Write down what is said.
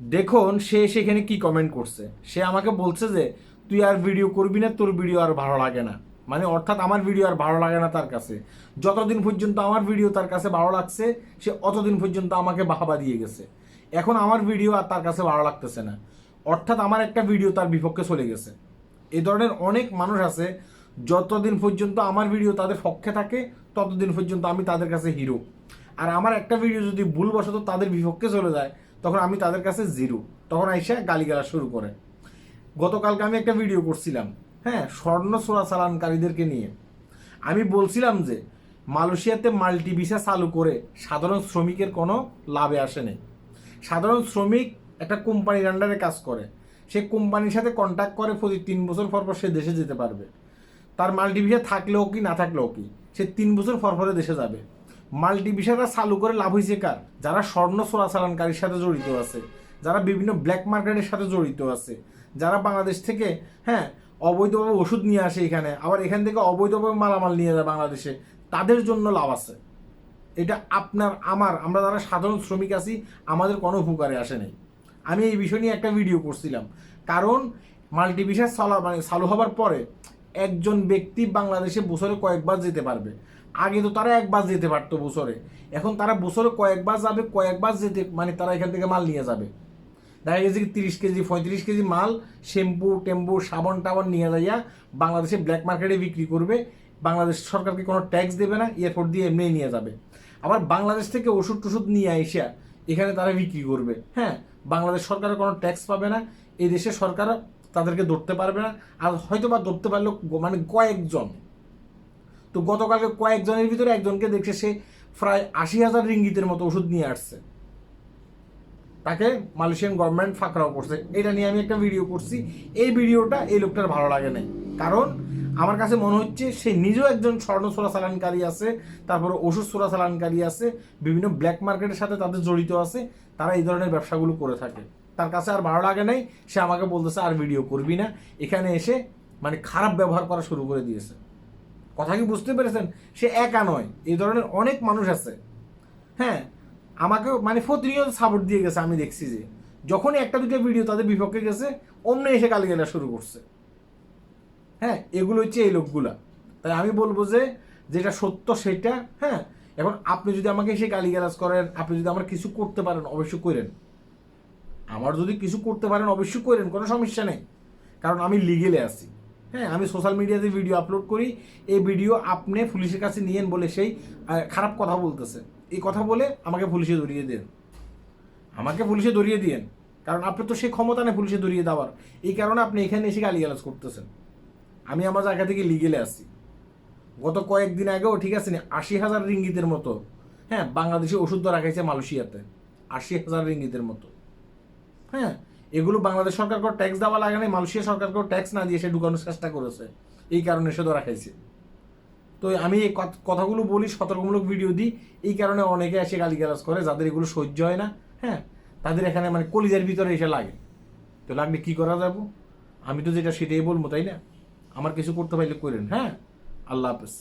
দেখুন, সে সেখানে কি কমেন্ট করছে? সে আমাকে বলছে যে, তুই আর ভিডিও করবি না, তোর ভিডিও আর ভালো লাগে না। মানে অর্থাৎ আমার ভিডিও আর ভালো লাগে না তার কাছে। যতদিন পর্যন্ত আমার ভিডিও তার কাছে ভালো লাগছে, সে অতদিন পর্যন্ত আমাকে বাহাবা দিয়ে গেছে। এখন আমার ভিডিও আর তার কাছে ভালো লাগতেছে না। অর্থাৎ আমার একটা ভিডিও তার বিপক্ষে চলে গেছে। এই ধরনের অনেক মানুষ আছে, যতদিন পর্যন্ত আমার ভিডিও তাদের পক্ষে থাকে, ততদিন পর্যন্ত আমি তাদের কাছে হিরো আর আমার একটা ভিডিও যদি ভুলবশত তাদের বিপক্ষে চলে যায় তখন আমি তাদের কাছে জিরো। তখন আইসা গালিগালা শুরু করে। গতকালকে আমি একটা ভিডিও করছিলাম হ্যাঁ স্বর্ণ চোরাচালানকারীদেরকে নিয়ে। আমি বলছিলাম যে, মালয়েশিয়াতে মাল্টি ভিসা চালু করে সাধারণ শ্রমিকের কোনো লাভে আসেনি সাধারণ শ্রমিক একটা কোম্পানির আন্ডারে কাজ করে। সে কোম্পানির সাথে কন্ট্যাক্ট করে প্রতি তিন বছর পর পর সে দেশে যেতে পারবে। তার মাল্টি ভিসা থাকলেও কি, না থাকলেও কি, সে তিন বছর পর পরে দেশে যাবে। মাল্টি ভিসাটা চালু করে লাভ হয়েছে কার? যারা স্বর্ণ চোরাচালানকারীর সাথে জড়িত আছে, যারা বিভিন্ন ব্ল্যাক মার্কেটের সাথে জড়িত আছে, যারা বাংলাদেশ থেকে হ্যাঁ অবৈধভাবে ওষুধ নিয়ে আসে এখানে, আবার এখান থেকে অবৈধভাবে মালামাল নিয়ে যায় বাংলাদেশে, তাদের জন্য লাভ আছে। এটা আপনার, আমার, আমরা যারা সাধারণ শ্রমিক আছি, আমাদের কোনো উপকারে আসে নাই। আমি এই বিষয় নিয়ে একটা ভিডিও করছিলাম। কারণ মাল্টিভিশাস চালা মানে চালু হবার পরে একজন ব্যক্তি বাংলাদেশে বছরে কয়েকবার যেতে পারবে। আগে তো তারা একবার যেতে পারতো বছরে। এখন তারা বছরে কয়েকবার যাবে, কয়েকবার যেতে মানে তারা এখান থেকে মাল নিয়ে যাবে। দেখা গেছে তিরিশ কেজি, পঁয়ত্রিশ কেজি মাল, শ্যাম্পু, টেম্পু, সাবান টাবান নিয়ে যাইয়া বাংলাদেশে ব্ল্যাক মার্কেটে বিক্রি করবে। বাংলাদেশ সরকারকে কোনো ট্যাক্স দেবে না এয়ারপোর্ট দিয়ে এমনি নিয়ে যাবে। আবার বাংলাদেশ থেকে ওষুধ টষুধ নিয়ে আইসা এখানে তারা বিক্রি করবে। হ্যাঁ বাংলাদেশ সরকারের কোনো ট্যাক্স পাবে না। এই দেশের সরকার তাদেরকে ধরতে পারবে না। আর হয়তো বা ধরতে পারল মানে কয়েকজন। তো গতকালকে কয়েকজনের ভিতরে একজনকে দেখছে সে প্রায় আশি হাজার রিঙ্গিতের মতো ওষুধ নিয়ে আসছে। তাকে মালয়েশিয়ান গভর্নমেন্ট ফাঁকরাও করছে। এটা নিয়ে আমি একটা ভিডিও করছি। এই ভিডিওটা এই লোকটার ভালো লাগে নাই। কারণ আমার কাছে মনে হচ্ছে সে নিজেও একজন স্বর্ণ চোরা চালানকারী আছে, তারপরে ওষুধ চোরা চালানকারী আছে, বিভিন্ন ব্ল্যাক মার্কেটের সাথে তাদের জড়িত আছে, তারা এই ধরনের ব্যবসাগুলো করে থাকে। তার কাছে আর ভালো লাগে নাই, সে আমাকে বলতেছে, আর ভিডিও করবি না। এখানে এসে মানে খারাপ ব্যবহার করা শুরু করে দিয়েছে। কথা কি বুঝতে পেরেছেন? সে একা নয়, এই ধরনের অনেক মানুষ আছে। হ্যাঁ আমাকেও মানে প্রতিনিয়ত সাপোর্ট দিয়ে গেছে, আমি দেখছি যে। যখনই একটা দুটো ভিডিও তাদের বিপক্ষে গেছে অন্য এসে গালিগালা শুরু করছে। হ্যাঁ এগুলো হচ্ছে এই লোকগুলা। তাই আমি বলব যে, যেটা সত্য সেটা হ্যাঁ। এখন আপনি যদি আমাকে এসে গালিগালাজ করেন, আপনি যদি আমার কিছু করতে পারেন, অবশ্যই করেন। আমার যদি কিছু করতে পারেন, অবশ্যই করেন, কোনো সমস্যা নেই। কারণ আমি লিগেলে আছি। হ্যাঁ আমি সোশ্যাল মিডিয়াতে ভিডিও আপলোড করি, এই ভিডিও আপনি পুলিশের কাছে নিয়েন বলে সেই খারাপ কথা বলতেছে। এই কথা বলে আমাকে পুলিশে ধরিয়ে দেন। আমাকে পুলিশে ধরিয়ে দিয়েন। কারণ আপনি তো সেই ক্ষমতা নেই পুলিশে ধরিয়ে দেওয়ার। এই কারণে আপনি এখানে এসে গালিগালাজ করতেছেন। আমি আমার জায়গা থেকে লিগেলে আসি গত কয়েকদিন আগেও, ঠিক আছে না, আশি হাজার রিঙ্গিতের মতো হ্যাঁ বাংলাদেশে ওষুধ ধরা খাইছে মালয়েশিয়াতে। আশি হাজার রিঙ্গিতের মতো। হ্যাঁ এগুলো বাংলাদেশ সরকার সরকারকেও ট্যাক্স দেওয়া লাগে নাই, মালয়েশিয়া সরকারকেও ট্যাক্স না দিয়ে সে ঢুকানোর চেষ্টা করেছে। এই কারণে সে ধরা খাইছে। তো আমি এই কথাগুলো বলি, সতর্কমূলক ভিডিও দিই। এই কারণে অনেকে এসে গালিগালাজ করে, যাদের এগুলো সহ্য হয় না হ্যাঁ তাদের এখানে মানে কলিজার ভিতরে এসে লাগে। তো লাগলে কি করা যাব? আমি তো যেটা সেটাই বলব, তাই না? আমার কিছু করতে পারলে করেন হ্যাঁ? আল্লাহ হাফেজ।